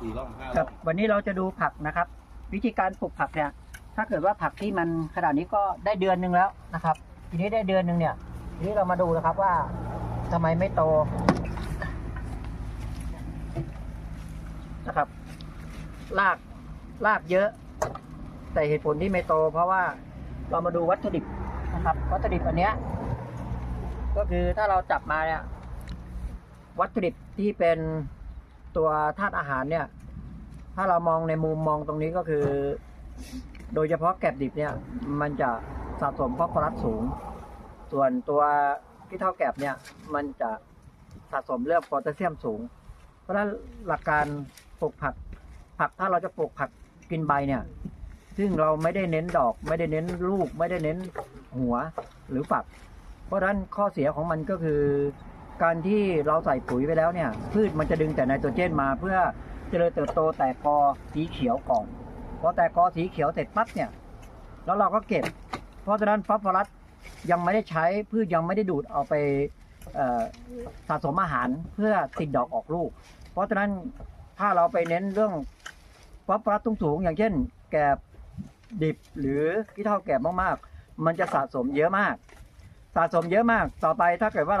สี่ร่องห้าคร่รัอบงวันนี้เราจะดูผักนะครับ วิธีการปลูกผักเนี่ย ถ้าเกิดว่าผักที่มันขนาดนี้ก็ได้เดือนหนึ่งแล้วนะครับ ทีนี้ได้เดือนหนึ่งเนี่ย ทีนี้เรามาดูนะครับว่าทำไมไม่โตนะครับรากรากเยอะ แต่เหตุผลที่ไม่โต เพราะว่าเรามาดูวัตถุดิบนะครับ วัตถุดิบอันเนี้ยก็คือถ้าเราจับมาเนี่ย วัตถุดิบที่เป็น ตัวธาตุอาหารเนี่ย ถ้าเรามองในมุมมองตรงนี้ก็คือ โดยเฉพาะแกบดิบเนี่ย มันจะสะสมฟอสฟอรัสสูง ส่วนตัวที่เท่าแกบเนี่ย มันจะสะสมเรื่องโพแทสเซียมสูง เพราะฉะนั้นหลักการปลูกผัก ผักถ้าเราจะปลูกผักกินใบเนี่ย ซึ่งเราไม่ได้เน้นดอก ไม่ได้เน้นลูก ไม่ได้เน้นหัวหรือฝัก เพราะฉะนั้นข้อเสียของมันก็คือ การที่เราใส่ปุ๋ยไปแล้วเนี่ย พืชมันจะดึงแต่ไนโตรเจนมาเพื่อเจริญเติบโตแต่กอสีเขียวก่อนพอแต่กอสีเขียวเสร็จปั๊บเนี่ย แล้วเราก็เก็บ เพราะฉะนั้นฟอสฟอรัสยังไม่ได้ใช้พืชยังไม่ได้ดูดเอาไปสะสมอาหารเพื่อติดดอกออกลูก เพราะฉะนั้นถ้าเราไปเน้นเรื่องฟอสฟอรัสสูงๆอย่างเช่น แกบดิบหรือที่เท่าแกบมากๆ มันจะสะสมเยอะมาก สะสมเยอะมากต่อไปถ้าเกิดว่าเรา